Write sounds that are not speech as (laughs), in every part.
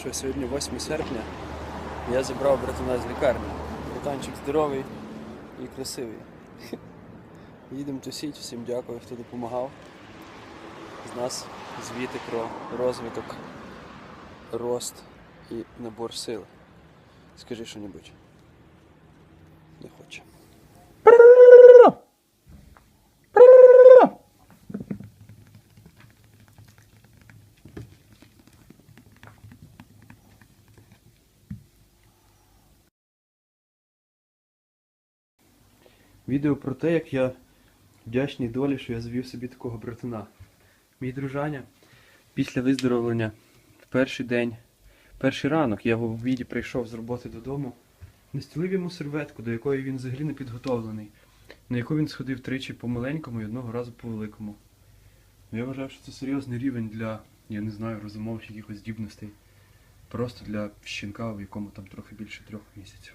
що сьогодні 8 серпня. Я забрав братана з лікарні. Братанчик здоровий і красивий. (laughs) Їдемо тусіть, всім дякую, хто допомагав. З нас звіти про розвиток, рост і набор сил. Скажи що-небудь. Не хоче. Відео про те, як я вдячний долі, що я завів собі такого братана. Мій дружаня після виздоровлення в перший день, перший ранок я в обіді прийшов з роботи додому, настілив йому серветку, до якої він взагалі не підготовлений, на яку він сходив тричі по маленькому і одного разу по великому. Ну, Я вважав, що це серйозний рівень для, я не знаю, розумових якихось здібностей. Просто для щенка, в якому там трохи більше трьох місяців.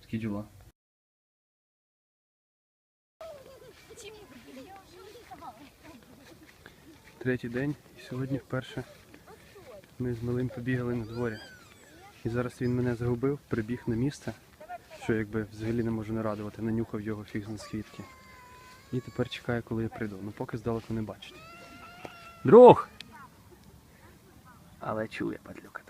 Такі діла. Третій день, і сьогодні вперше ми з малим побігали на дворі. І зараз він мене загубив, прибіг на місце, що якби взагалі не можу не радувати, нанюхав його фіг на свідки. І тепер чекає, коли я прийду. Ну поки здалеку не бачить. Друг! Але чує, падлюка.